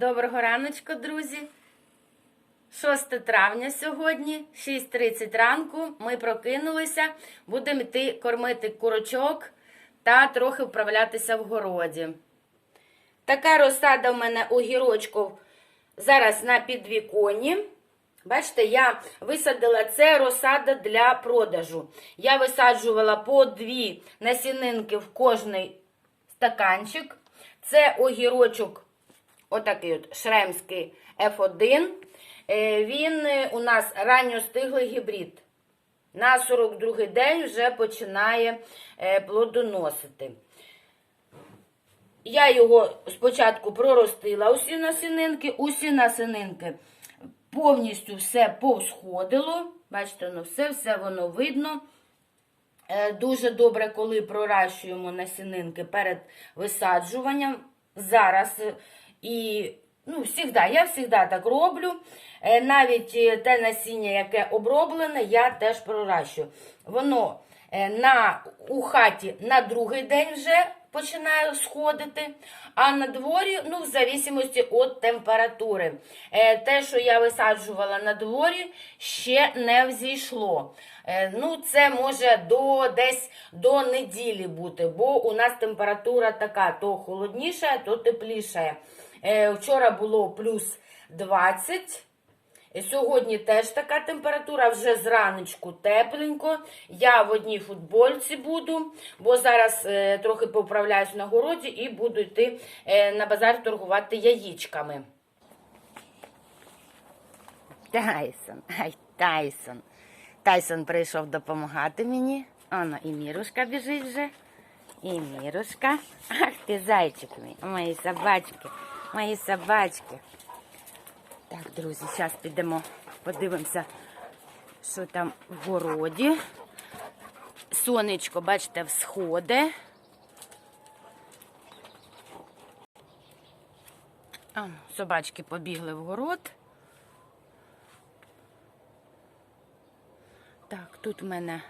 Доброго раночку, друзі. 6 травня сьогодні, 6.30 ранку. Ми прокинулися, будемо йти кормити курочок та трохи вправлятися в городі. Така розсада в мене огірочків зараз на підвіконні. Бачите, я висадила це розсада для продажу. Я висаджувала по дві насінинки в кожний стаканчик. Це огірочок, отакий от шремський F1. Е, Він е, у нас ранньостиглий гібрид. На 42-й день вже починає е, плодоносити. Я його спочатку проростила усі насінинки, усі насінинки повністю все повсходило. Бачите, ну все, все воно видно. Дуже добре, коли проращуємо насінинки перед висаджуванням. Зараз і ну, всігда, я завжди так роблю. Е, Навіть е, те насіння, яке оброблене, я теж проращую. Воно е, на, у хаті на другий день вже починає сходити, а на дворі, ну, в зависимості від температури. Те, що я висаджувала на дворі, ще не взійшло. Ну, це може до десь до неділі бути, бо у нас температура така: то холодніша, то тепліша. Е, Вчора було плюс 20. Е, Сьогодні теж така температура, вже зраночку тепленько. Я в одній футбольці буду, бо зараз е, трохи поправляюсь на городі і буду йти на базар торгувати яєчками. Тайсон, ай, Тайсон. Тайсон прийшов допомагати мені. Оно, і Мірушка біжить вже. І Мірушка. Ах ти зайчик мій, мої собачки, мої собачки. Так, друзі, зараз підемо, подивимося, що там в городі. Сонечко, бачите, всходи. А, собачки побігли в город. Так, тут в мене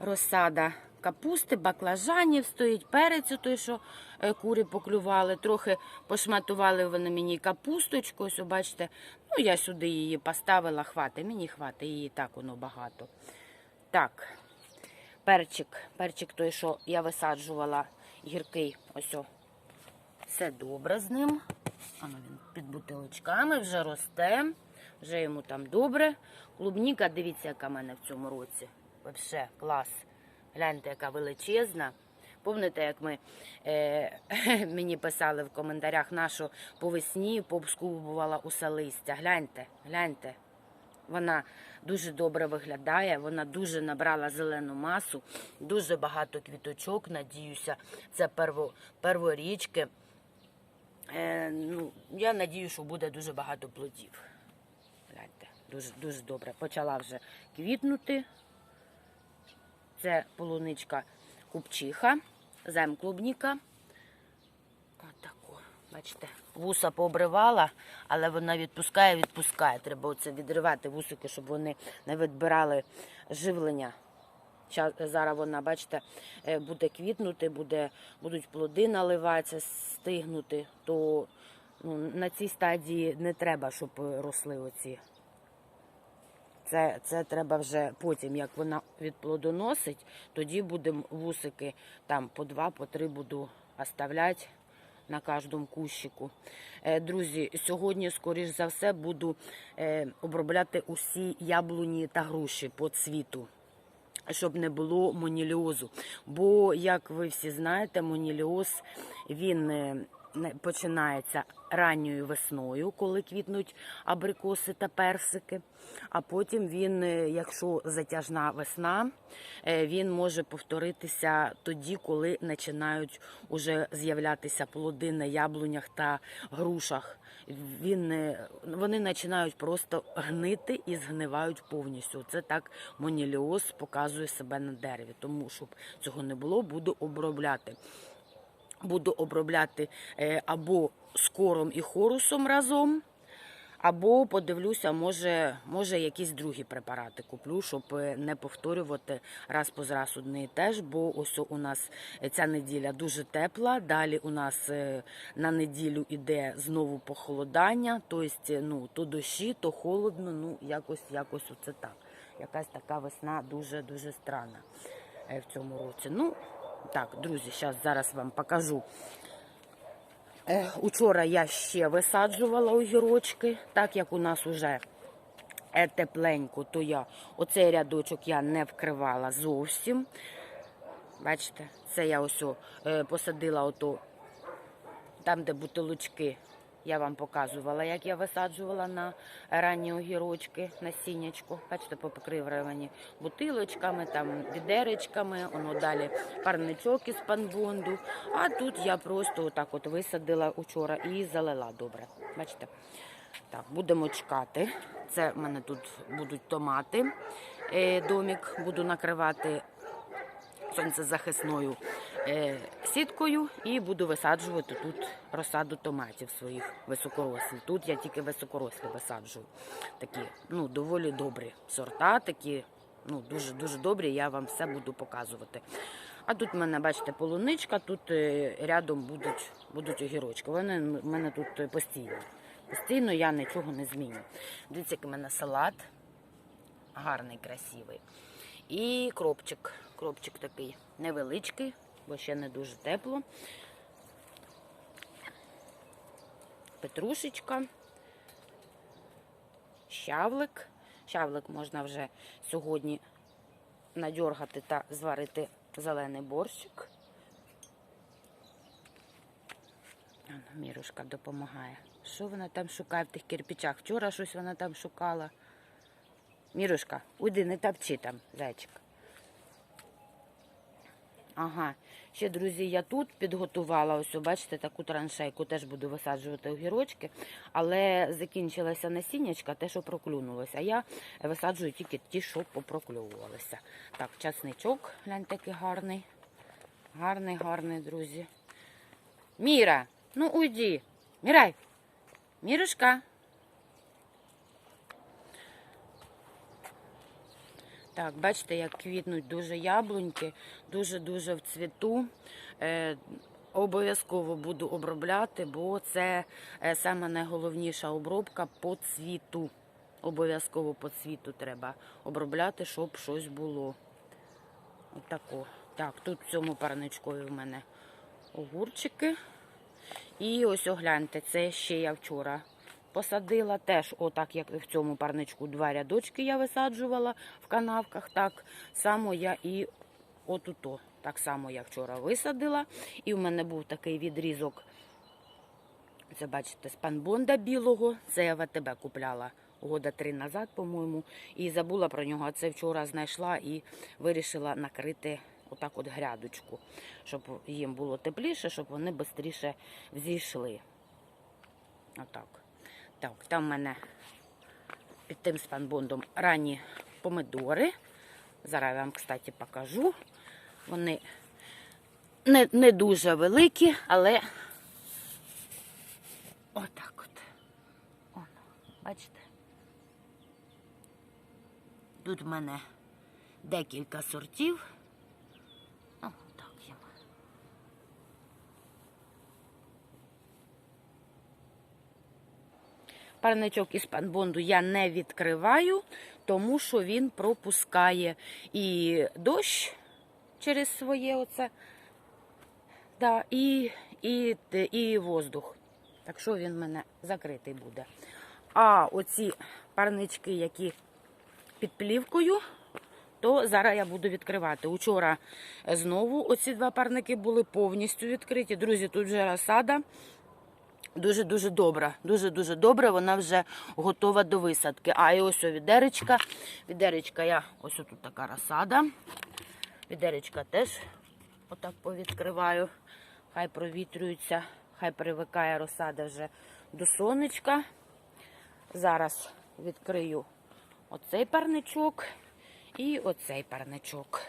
розсада капусти, баклажанів стоїть, перець, той, що е, кури поклювали. Трохи пошматували вони мені капусточку. Ось, бачите, ну я сюди її поставила, хватить, мені хватить, її так воно багато. Так, перчик, перчик той, що я висаджувала, гіркий, ось. о. Все добре з ним. Ано він під бутилочками вже росте, вже йому там добре. Клубніка, дивіться, яка в мене в цьому році. Вообще клас. Гляньте, яка величезна. Пам'ятаєте, як ми е, мені писали в коментарях, нашу по весні поскубувала усе листя. Гляньте, гляньте. Вона дуже добре виглядає, вона дуже набрала зелену масу, дуже багато квіточок. Надіюся, це перво, перворічки. Е, ну, я надію, що буде дуже багато плодів. Гляньте, дуже, дуже добре. Почала вже квітнути. Це полуничка купчиха, земклубніка. Отако, бачите, вуса пообривала, але вона відпускає, відпускає. Треба оце відривати вусики, щоб вони не відбирали живлення. Зараз вона, бачите, е, буде квітнути, буде, будуть плоди наливатися, стигнути, то ну, на цій стадії не треба, щоб росли оці. Це, це треба вже потім, як вона відплодоносить, тоді будемо вусики там по два, по три буду оставляти на кожному кущику. Е, Друзі, сьогодні, скоріш за все, буду е, обробляти усі яблуні та груші по цвіту щоб не було моніліозу. Бо, як ви всі знаєте, моніліоз він е, починається ранньою весною, коли квітнуть абрикоси та персики. А потім він, е, якщо затяжна весна, е, він може повторитися тоді, коли починають уже з'являтися плоди на яблунях та грушах. Він, е, вони починають просто гнити і згнивають повністю. Це так моніліоз показує себе на дереві. Тому щоб цього не було, буду обробляти. Буду обробляти е, або з кором і хорусом разом, Або подивлюся, може, може якісь другі препарати куплю, щоб е, не повторювати раз по раз одне і те бо ось у нас ця неділя дуже тепла. Далі у нас е, на неділю іде знову похолодання, тобто ну, то дощі, то холодно, ну якось, якось оце так. Якась така весна дуже-дуже странна е, в цьому році. Ну, так, друзі, зараз, зараз вам покажу. Е, Учора я ще висаджувала огірочки, так як у нас уже е, тепленько, то я оцей рядочок я не вкривала зовсім. Бачите, це я ось е, посадила ото там, де бутилочки. Я вам показувала, як я висаджувала на ранні огірочки, насіннячко. Бачите, попокривані бутилочками, там відеречками, воно далі парничок із панбонду. А тут я просто отак от висадила учора і залила добре. Бачите? Так, будемо чекати. Це в мене тут будуть томати. Е, Домік буду накривати сонцезахисною сіткою і буду висаджувати тут розсаду томатів своїх високорослі. Тут я тільки високорослі висаджую. Такі ну, доволі добрі сорта, такі ну, дуже дуже добрі. Я вам все буду показувати. А тут в мене, бачите, полуничка, тут е, рядом будуть, будуть огірочки. Вони в мене тут е, постійно. Постійно я нічого не зміню. Дивіться, який в мене салат. Гарний, красивий. І кропчик. Кропчик такий невеличкий, бо ще не дуже тепло. Петрушечка. Щавлик. Щавлик можна вже сьогодні надьоргати та зварити зелений борщик. Мірушка допомагає. Що вона там шукає в тих кирпичах? Вчора щось вона там шукала. Мірушка, уйди, не топчи там, зайчик. Ага, ще, друзі, я тут підготувала, ось, бачите, таку траншейку, теж буду висаджувати огірочки, але закінчилася насіннячка, те, що проклюнулося. А я висаджую тільки ті, що попрокльовувалися. Так, часничок, гляньте, який гарний. Гарний, гарний, друзі. Міра, ну уйди. Мірай. Мірушка. Так, бачите, як квітнуть дуже яблуньки, дуже-дуже в цвіту. Е, обов'язково буду обробляти, бо це е, саме найголовніша обробка по цвіту. Обов'язково по цвіту треба обробляти, щоб щось було. Отако. Так, тут в цьому парничкові в мене огурчики. І ось огляньте, це ще я вчора посадила. Теж, отак, як в цьому парничку, два рядочки я висаджувала в канавках. Так само я і отуто. Так само я вчора висадила. І в мене був такий відрізок. Це бачите, з панбонда білого. Це я в АТБ купляла года три назад, по-моєму. І забула про нього. А це вчора знайшла і вирішила накрити отак от грядочку, щоб їм було тепліше, щоб вони швидше взійшли. Отак. Так, там в мене під тим спанбондом ранні помидори. Зараз я вам, кстати, покажу. Вони не, не дуже великі, але отак от. Оно, бачите? Тут в мене декілька сортів. О, так їм. Парничок із панбонду я не відкриваю, тому що він пропускає і дощ через своє оце, да, і, і, і воздух. Так що він в мене закритий буде. А оці парнички, які під плівкою, то зараз я буду відкривати. Учора знову оці два парники були повністю відкриті. Друзі, тут вже розсада. Дуже-дуже добра. Дуже-дуже добра, вона вже готова до висадки. А і ось відеречка. Відеречка я, ось тут така розсада. Відеречка теж отак повідкриваю. Хай провітрюється, хай привикає розсада вже до сонечка. Зараз відкрию оцей парничок і оцей парничок.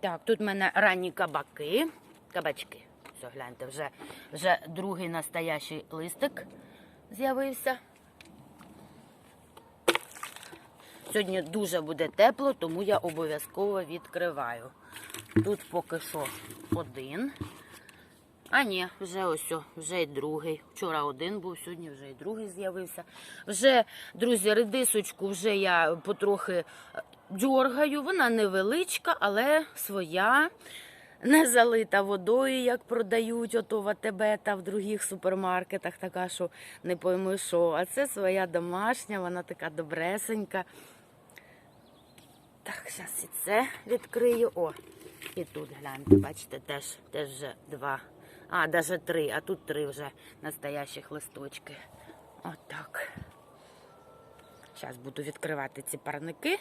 Так, тут в мене ранні кабаки, кабачки. Ось, гляньте, вже вже другий настоящий листик з'явився. Сьогодні дуже буде тепло, тому я обов'язково відкриваю. Тут поки що один. А ні, вже ось, вже й другий. Вчора один був, сьогодні вже й другий з'явився. Вже, друзі, редисочку вже я потрохи е, дьоргаю. Вона невеличка, але своя. Не залита водою, як продають ото в АТБ та в других супермаркетах, така, що не пойми що. А це своя домашня, вона така добресенька. Так, зараз і це відкрию. О, і тут гляньте, бачите, теж, теж вже два. А, навіть три, а тут три вже настоящих листочки. Отак. Зараз буду відкривати ці парники.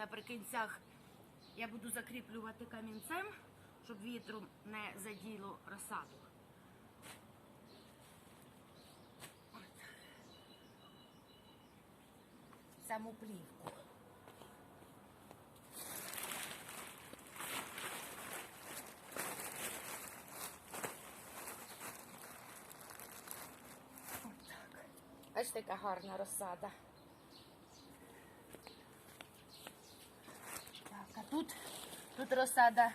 Наприкінцях я буду закріплювати камінцем, щоб вітром не заділо розсаду. Саму плівку. Ось така гарна розсада. Так, а тут, тут розсада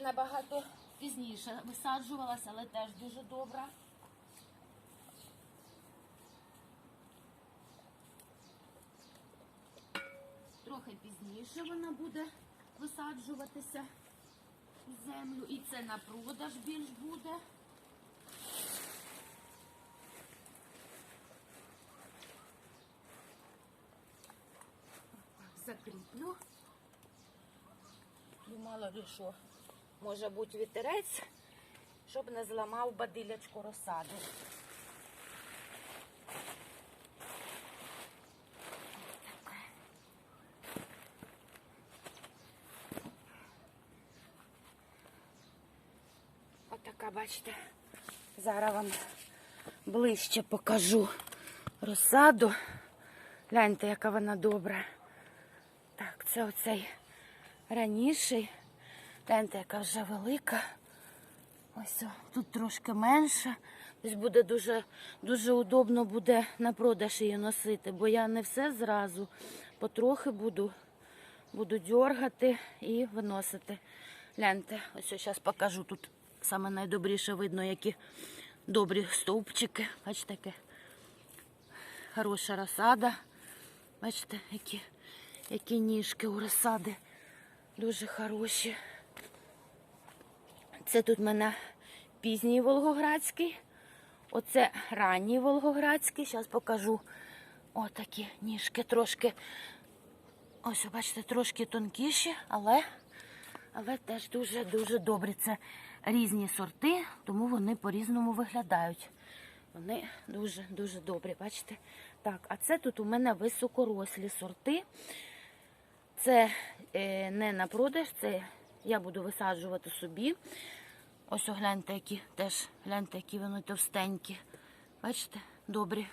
набагато пізніше висаджувалася, але теж дуже добра. Трохи пізніше вона буде висаджуватися в землю. І це на продаж більш буде. закріплю. Мало ли що. Може бути вітерець, щоб не зламав бадилячку розсаду. Отака, бачите, зараз вам ближче покажу розсаду. Гляньте, яка вона добра. Так, це оцей раніший. Гляньте, яка вже велика. Ось о, тут трошки менша. Тобто буде дуже, дуже удобно буде на продаж її носити, бо я не все зразу потрохи буду, буду дергати і виносити. Гляньте, ось зараз покажу. Тут саме найдобріше видно, які добрі стовпчики. Бачите, яке хороша розсада. Бачите, які, які ніжки у розсади дуже хороші. Це тут в мене пізній Волгоградський. Оце ранній Волгоградський. Зараз покажу. Отакі ніжки трошки. Ось, бачите, трошки тонкіші, але, але теж дуже-дуже добрі. Це різні сорти, тому вони по-різному виглядають. Вони дуже-дуже добрі, бачите? Так, а це тут у мене високорослі сорти. Це не на продаж, це я буду висаджувати собі. Ось гляньте, які теж гляньте, які вони товстенькі. Бачите, добрі,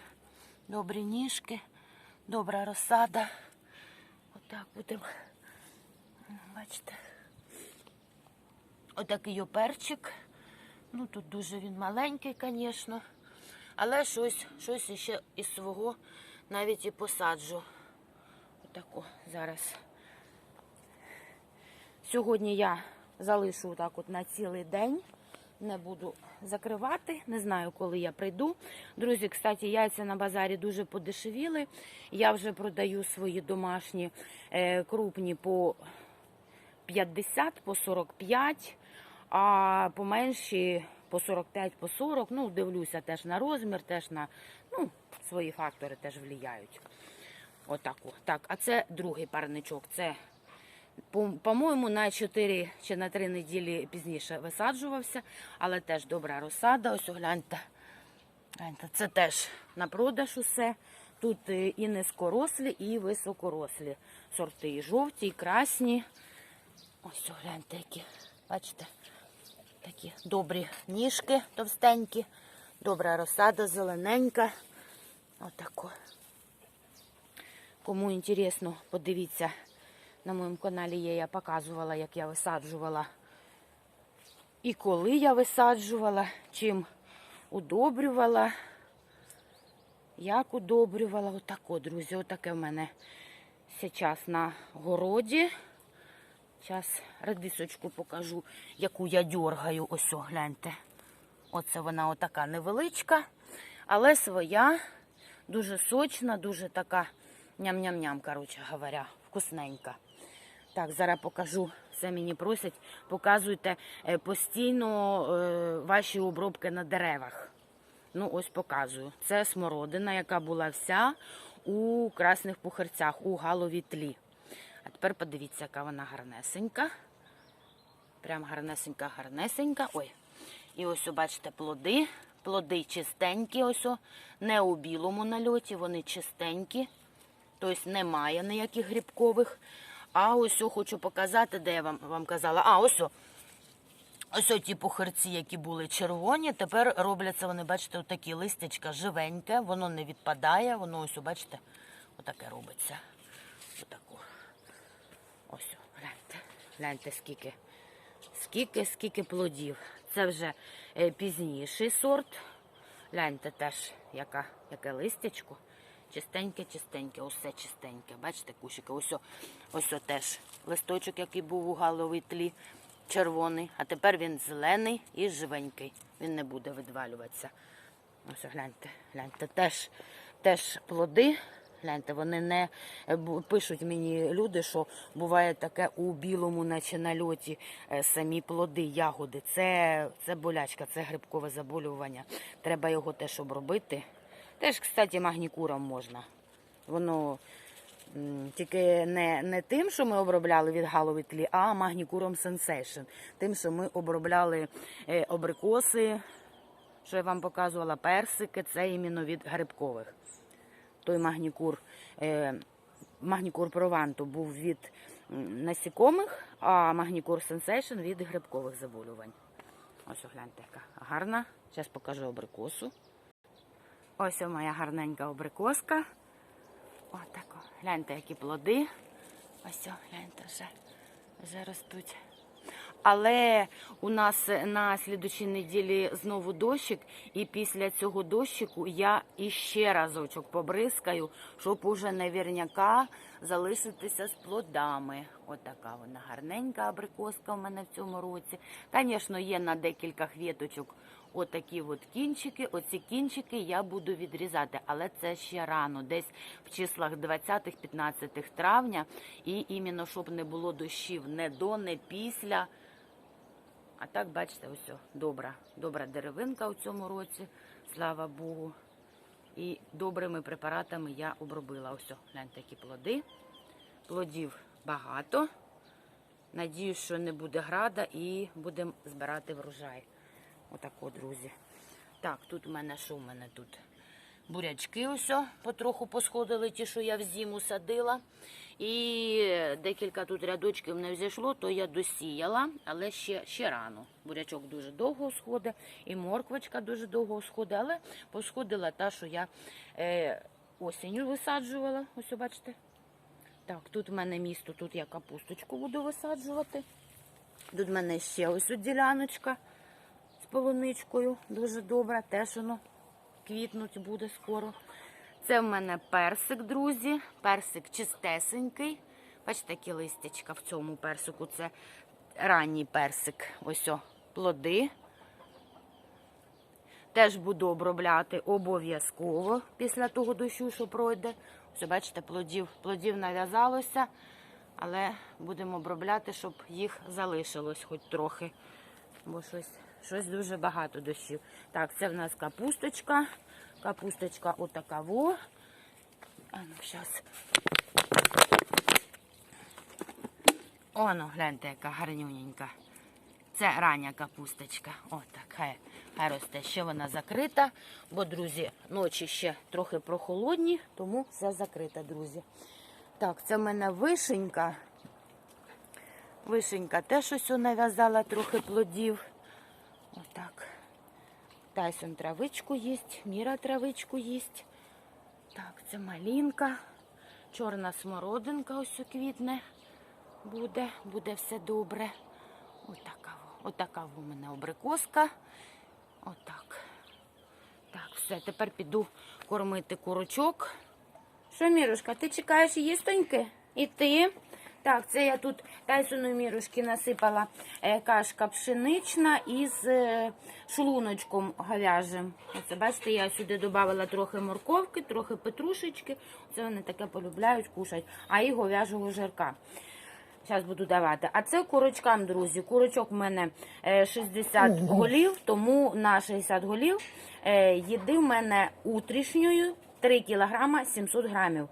добрі ніжки, добра розсада. Отак будемо. Бачите. Отакий оперчик. Ну тут дуже він маленький, звісно. Але щось, щось іще із свого навіть і посаджу. Отако зараз. Сьогодні я залишу так от на цілий день. Не буду закривати, не знаю, коли я прийду. Друзі, кстати, яйця на базарі дуже подешевіли. Я вже продаю свої домашні е, крупні по 50, по 45, а поменші по 45, по 40. Ну, дивлюся теж на розмір, теж на ну, свої фактори теж впливають. Отаку. Так, а це другий парничок. Це По-моєму, на 4 чи на 3 неділі пізніше висаджувався, але теж добра розсада. Ось гляньте. гляньте. Це теж на продаж усе. Тут е, і низькорослі, і високорослі сорти. І жовті, і красні. Ось гляньте, які. Бачите? Такі добрі ніжки товстенькі, добра розсада, зелененька. Отако. Кому інтересно, подивіться, на моєму каналі є, я показувала, як я висаджувала. І коли я висаджувала, чим удобрювала, як удобрювала. Отако, друзі, отаке в мене зараз на городі. Зараз редисочку покажу, яку я дьоргаю. Ось, о, гляньте. Оце вона отака невеличка, але своя, дуже сочна, дуже така ням-ням-ням, коротше говоря, вкусненька. Так, зараз покажу. Все мені просять, показуйте е, постійно е, ваші обробки на деревах. Ну, ось показую. Це смородина, яка була вся у красних пухарцях, у галовій тлі. А тепер подивіться, яка вона гарнесенька. Прям гарнесенька, гарнесенька. Ой. І ось, бачите, плоди. Плоди чистенькі, ось, не у білому нальоті, вони чистенькі. Тобто немає ніяких грибкових. А ось о, хочу показати, де я вам, вам казала. А, ось о. Ось ті пухарці, які були червоні, тепер робляться вони, бачите, отакі листячка живеньке, воно не відпадає, воно ось, бачите, отаке робиться. Отаку. Ось, о, гляньте. Гляньте, скільки. Скільки, скільки плодів. Це вже е, пізніший сорт. Гляньте теж, яка, яке листячко. Чистеньке, чистеньке, усе чистеньке. Бачите, кущики? Ось, ось теж листочок, який був у галовій тлі, червоний. А тепер він зелений і живенький. Він не буде видвалюватися. Ось гляньте, гляньте, теж, теж плоди. Гляньте, вони не е, пишуть мені люди, що буває таке у білому, наче нальоті, е, самі плоди, ягоди. Це, це болячка, це грибкове заболювання. Треба його теж обробити. Теж, кстати, магнікуром можна. Воно тільки не, не тим, що ми обробляли від галові тлі, а магнікуром сенсейшн. Тим, що ми обробляли е, абрикоси, що я вам показувала, персики, це іменно від грибкових. Той магнікур, е, магнікур прованту був від насікомих, а магнікур сенсейшн від грибкових заболювань. Ось гляньте, яка гарна. Зараз покажу абрикосу. Ось моя гарненька абрикоска. так, Гляньте, які плоди. Ось, о, гляньте, вже, вже ростуть. Але у нас на слідучій неділі знову дощик, і після цього дощику я іще разочок побризкаю, щоб уже наверняка залишитися з плодами. Отака вона гарненька абрикоска в мене в цьому році. Звісно, є на декілька хвіточок отакі от кінчики. Оці кінчики я буду відрізати, але це ще рано, десь в числах 20-15 травня. І іменно щоб не було дощів не до, не після. А так, бачите, ось добра, добра деревинка у цьому році, слава Богу. І добрими препаратами я обробила. Ось, гляньте, які плоди. Плодів багато. Надію, що не буде града і будемо збирати врожай. Отако, друзі. Так, тут у мене що в мене тут? Бурячки ось потроху посходили, ті, що я в зиму садила. І декілька тут рядочків не взійшло, то я досіяла, але ще, ще рано. Бурячок дуже довго сходить, і морквочка дуже довго сходить, але посходила та, що я е, осінню висаджувала. Ось, бачите. Так, тут в мене місто, тут я капусточку буду висаджувати. Тут в мене ще ось діляночка з полуничкою. Дуже добра, теж воно квітнуть буде скоро. Це в мене персик, друзі. Персик чистесенький. Бачите, які листячка в цьому персику. Це ранній персик. Ось о, плоди. Теж буду обробляти обов'язково після того дощу, що пройде. Ось, бачите, плодів, плодів нав'язалося, але будемо обробляти, щоб їх залишилось хоч трохи. Бо щось, щось дуже багато дощів. Так, це в нас капусточка. Капусточка отака во. А ну, зараз. Оно, гляньте, яка гарнюненька. Це рання капусточка. Отак, хай, хай росте. Ще вона закрита, бо, друзі, ночі ще трохи прохолодні, тому все закрите, друзі. Так, це в мене вишенька. Вишенька теж ось нав'язала трохи плодів. Отак. Тайсон травичку їсть, Міра травичку їсть. Так, це малінка. Чорна смородинка ось у квітне. Буде, буде все добре. Отака, отака у мене абрикоска. Отак. Так, все, тепер піду кормити курочок. Що, Мірушка, ти чекаєш їстоньки? І ти? Так, це я тут Тайсону Мірушки насипала е, кашка пшенична із е, шлуночком говяжим. Оце, бачите, я сюди додавала трохи морковки, трохи петрушечки. Це вони таке полюбляють кушать. А і говяжого жирка. Зараз буду давати. А це курочкам, друзі. Курочок в мене е, 60 голів, тому на 60 голів е, їди в мене утрішньою 3 кілограма 700 грамів.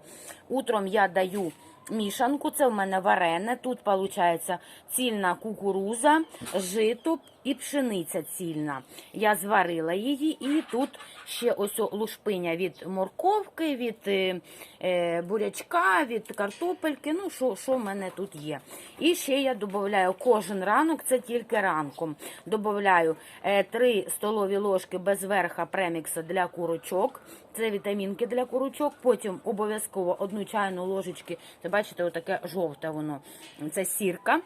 Утром я даю мішанку, це в мене варене. Тут виходить цільна кукуруза, жито і пшениця цільна. Я зварила її, і тут ще ось лушпиня від морковки, від е, е, бурячка, від картопельки. Ну, що, що в мене тут є. І ще я додаю кожен ранок, це тільки ранком. Додаю 3 столові ложки без верха премікса для курочок. Це вітамінки для курочок. Потім обов'язково одну чайну ложечки. Це бачите, отаке жовте воно. Це сірка.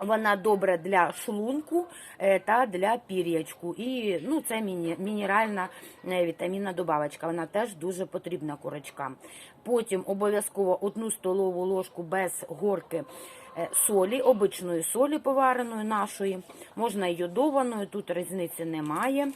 Вона добра для шлунку е, та для пір'ячку. І ну, це мінеральна е, вітамінна добавочка. Вона теж дуже потрібна курочкам. Потім обов'язково одну столову ложку без горки е, солі, обичної солі повареної нашої. Можна і йодованої, тут різниці немає.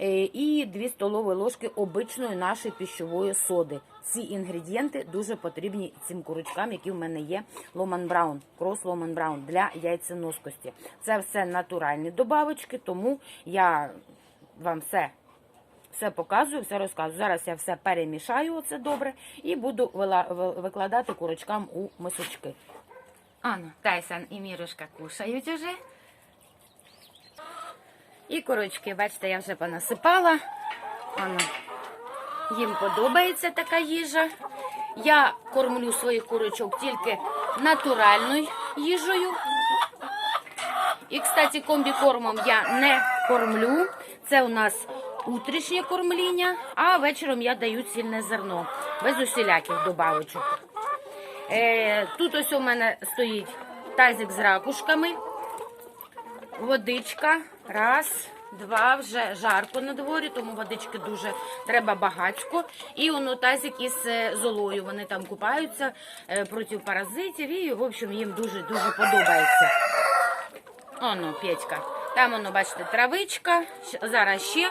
Е, І 2 столові ложки обичної нашої піщової соди. Ці інгредієнти дуже потрібні цим курочкам, які в мене є Ломан Браун, крос Ломан Браун для яйценоскості. Це все натуральні добавочки, тому я вам все, все показую, все розказую. Зараз я все перемішаю оце добре і буду викладати курочкам у мисочки. Ану, Тайсон і Мірушка кушають уже. І курочки, бачите, я вже понасипала. Ану, їм подобається така їжа. Я кормлю своїх курочок тільки натуральною їжею. І, кстати, комбікормом я не кормлю. Це у нас утрішнє кормління, а вечором я даю цільне зерно без усіляких добавочок. Е, тут ось у мене стоїть тазик з ракушками, водичка. Раз, два, вже жарко на дворі, тому водички дуже треба багатько. І воно тазик із е, золою. Вони там купаються е, проти паразитів і, в общем, їм дуже-дуже подобається. Оно, Петька. Там воно, бачите, травичка. Зараз ще